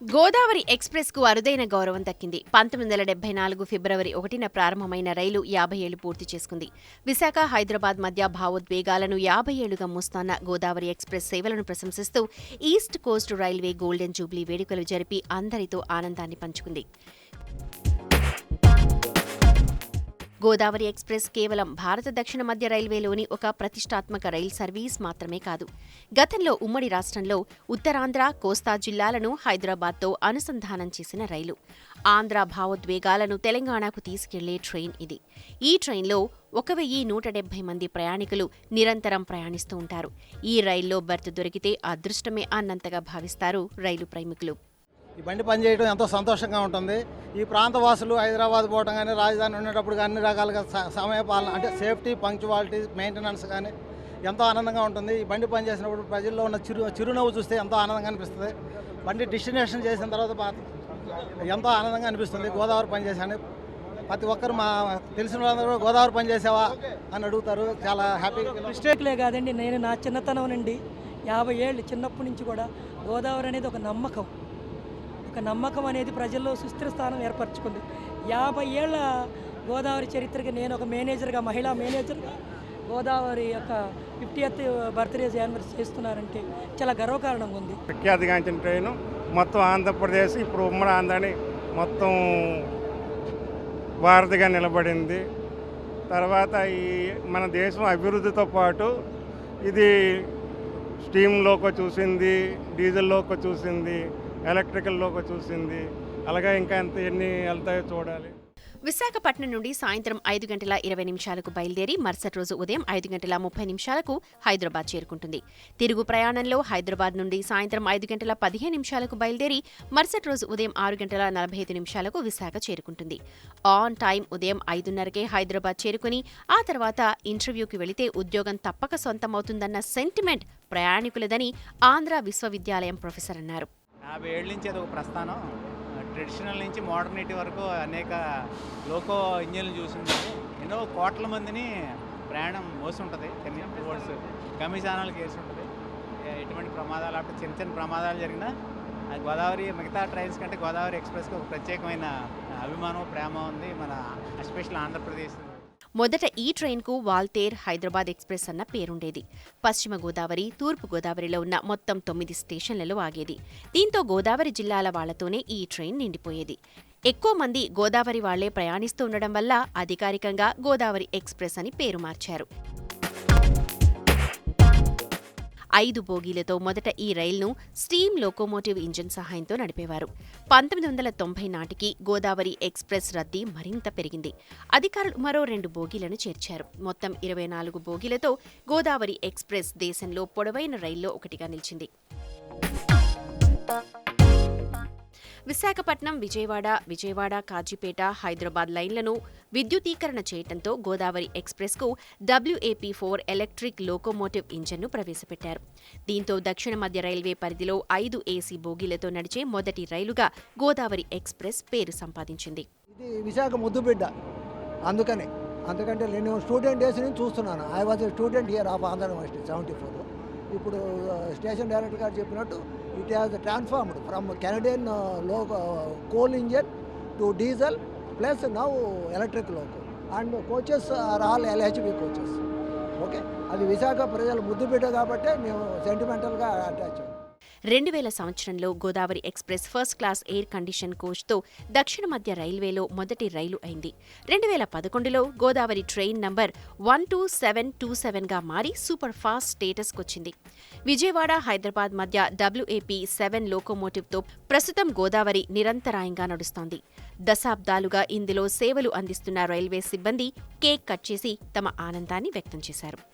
గోదావరి ఎక్స్ప్రెస్కు అరుదైన గౌరవం దక్కింది. పంతొమ్మిది వందల డెబ్బై నాలుగు ఫిబ్రవరి ఒకటిన ప్రారంభమైన రైలు యాభై ఏళ్ళు పూర్తి చేసుకుంది. విశాఖ హైదరాబాద్ మధ్య భావోద్వేగాలను యాభై ఏళ్ళుగా మోస్తున్న గోదావరి ఎక్స్ప్రెస్ సేవలను ప్రశంసిస్తూ East Coast Railway golden jubilee వేడుకలు జరిపి అందరితో ఆనందాన్ని పంచుకుంది. గోదావరి ఎక్స్ప్రెస్ కేవలం భారత దక్షిణ మధ్య రైల్వేలోని ఒక ప్రతిష్టాత్మక రైల్ సర్వీస్ మాత్రమే కాదు. గతంలో ఉమ్మడి రాష్ట్రంలో ఉత్తరాంధ్ర కోస్తా జిల్లాలను హైదరాబాద్తో అనుసంధానం చేసిన రైలు. ఆంధ్ర భావోద్వేగాలను తెలంగాణకు తీసుకెళ్ళే ట్రైన్ ఇది. ఈ ట్రైన్లో ఒక వెయ్యి నూట డెబ్బై మంది ప్రయాణికులు నిరంతరం ప్రయాణిస్తూ ఉంటారు. ఈ రైల్లో బెర్త్ దొరికితే అదృష్టమే అన్నంతగా భావిస్తారు రైలు ప్రేమికులు ఈ బండి పనిచేయడం ఎంతో సంతోషంగా ఉంటుంది. ఈ ప్రాంత వాసులు హైదరాబాద్ పోవడం కానీ రాజధాని ఉండేటప్పుడు అన్ని రకాలుగా సమయ పాలన అంటే సేఫ్టీ పంక్చువాలిటీ మెయింటెనెన్స్ కానీ ఎంతో ఆనందంగా ఉంటుంది. ఈ బండి పనిచేసినప్పుడు ప్రజల్లో ఉన్న చిరు చిరునవ్వు చూస్తే ఎంతో ఆనందంగా అనిపిస్తుంది. బండి డెస్టినేషన్ చేసిన తర్వాత ఎంతో ఆనందంగా అనిపిస్తుంది. గోదావరి పనిచేసాను ప్రతి ఒక్కరు మా తెలిసిన వాళ్ళందరూ గోదావరి పనిచేసావా అని అడుగుతారు. చాలా హ్యాపీగా మిస్టేక్లే కాదండి. నేను నా చిన్నతనం నుండి యాభై ఏళ్ళు చిన్నప్పటి నుంచి కూడా గోదావరి అనేది ఒక నమ్మకం. ఒక నమ్మకం అనేది ప్రజల్లో సుస్థిర స్థానం ఏర్పరచుకుంది. యాభై ఏళ్ళ గోదావరి చరిత్రకి నేను ఒక మేనేజర్గా మహిళా మేనేజర్గా గోదావరి యొక్క ఫిఫ్టీయత్ బర్త్డే యానివర్సరీ చేస్తున్నారంటే చాలా గర్వకారణంగా ఉంది. ప్రఖ్యాతిగాంచిన ట్రైన్ మొత్తం ఆంధ్రప్రదేశ్ ఇప్పుడు ఉమ్మడి ఆంధ్రాని మొత్తం వారధిగా నిలబడింది. తర్వాత ఈ మన దేశం అభివృద్ధితో పాటు ఇది స్టీమ్లోకి చూసింది డీజిల్లోకి చూసింది ఎలక్ట్రికల్లోకి చూసింది. అలాగే ఇంకా ఎంత ఎన్ని వెళ్తాయో చూడాలి. విశాఖపట్నం నుండి సాయంత్రం ఐదు గంటల ఇరవై నిమిషాలకు బయలుదేరి మరుసటి రోజు ఉదయం ఐదు గంటల ముప్పై నిమిషాలకు హైదరాబాద్ చేరుకుంటుంది. తిరుగు ప్రయాణంలో హైదరాబాద్ నుండి సాయంత్రం ఐదు గంటల పదిహేను నిమిషాలకు బయలుదేరి మరుసటి రోజు ఉదయం ఆరు గంటల నలభై ఐదు నిమిషాలకు విశాఖ చేరుకుంటుంది. ఆన్ టైం ఉదయం ఐదున్నరకే హైదరాబాద్ చేరుకుని ఆ తర్వాత ఇంటర్వ్యూకి వెళితే ఉద్యోగం తప్పక సొంతమవుతుందన్న సెంటిమెంట్ ప్రయాణికులదని ఆంధ్ర విశ్వవిద్యాలయం ప్రొఫెసర్ అన్నారు. యాభై ఏళ్ళ నుంచి అది ఒక ప్రస్థానం. ట్రెడిషనల్ నుంచి మోడర్నిటీ వరకు అనేక లోకో ఇంజన్లు చూసింది ఎన్నో కోట్ల మందిని ప్రయాణం మోసి ఉంటుంది కొన్ని టువర్డ్స్ గమ్యస్థానాలకు వేసి ఉంటుంది ఎటువంటి ప్రమాదాలు అప్పుడు చిన్న చిన్న ప్రమాదాలు జరిగినా అది గోదావరి మిగతా ట్రైన్స్ కంటే గోదావరి ఎక్స్ప్రెస్కి ఒక ప్రత్యేకమైన అభిమానం ప్రేమ ఉంది మన ఎస్పెషల్ ఆంధ్రప్రదేశ్ మొదట ఈ ట్రైన్కు వాల్తేర్ హైదరాబాద్ ఎక్స్ప్రెస్ అన్న పేరుండేది. పశ్చిమ గోదావరి తూర్పు గోదావరిలో ఉన్న మొత్తం తొమ్మిది స్టేషన్లలో ఆగేది. దీంతో గోదావరి జిల్లాల వాళ్ళతోనే ఈ ట్రైన్ నిండిపోయేది. ఎక్కువ మంది గోదావరి వాళ్ళే ప్రయాణిస్తూ ఉండడం వల్ల అధికారికంగా గోదావరి ఎక్స్ప్రెస్ అని పేరు మార్చారు. ఐదు బోగీలతో మొదట ఈ రైలును స్టీమ్ లోకోమోటివ్ ఇంజిన్ సహాయంతో నడిపేవారు. పంతొమ్మిది వందల తొంభై నాటికి గోదావరి ఎక్స్ప్రెస్ రద్దీ మరింత పెరిగింది. అధికారులు మరో రెండు బోగీలను చేర్చారు. మొత్తం ఇరవై నాలుగు బోగీలతో గోదావరి ఎక్స్ప్రెస్ దేశంలో పొడవైన రైల్లో ఒకటిగా నిలిచింది. విశాఖపట్నం విజయవాడ విజయవాడ కాజీపేట హైదరాబాద్ లైన్లను విద్యుదీకరణ చేయడంతో గోదావరి ఎక్స్ప్రెస్కు డబ్ల్యూఏపీ ఫోర్ ఎలక్ట్రిక్ లోకోమోటివ్ ఇంజన్ను ప్రవేశపెట్టారు. దీంతో దక్షిణ మధ్య రైల్వే పరిధిలో ఐదు ఏసీ బోగీలతో నడిచే మొదటి రైలుగా గోదావరి ఎక్స్ప్రెస్ పేరు సంపాదించింది. ఇది విశాఖ ముద్దుబిడ్డ. అందుకని అందుకంటే నేను స్టూడెంట్ డేస్ నుంచి చూస్తున్నాను. I was student year of Andhra university seventy four ఇప్పుడు స్టేషన్ డైరెక్టర్ గారు చెప్పినట్టు it has transformed from కెనడియన్లో coal engine to diesel plus now electric loco and coaches are all LHB coaches okay అది విశాఖ ప్రజలు ముద్దుబిడ్డ కాబట్టి మేము సెంటిమెంటల్గా అటాచ్ రెండు వేల సంవత్సరంలో Godavari express first class air condition కోచ్తో దక్షిణ మధ్య రైల్వేలో మొదటి రైలు అయింది. రెండు వేల పదకొండులో Godavari train number one two seven two సెవెన్గా మారి సూపర్ ఫాస్ట్ స్టేటస్కొచ్చింది విజయవాడ హైదరాబాద్ మధ్య డబ్ల్యూఏపీ సెవెన్ లోకోమోటివ్తో ప్రస్తుతం గోదావరి నిరంతరాయంగా నడుస్తోంది. దశాబ్దాలుగా ఇందులో సేవలు అందిస్తున్న రైల్వే సిబ్బంది కేక్ కట్ చేసి తమ ఆనందాన్ని వ్యక్తం చేశారు.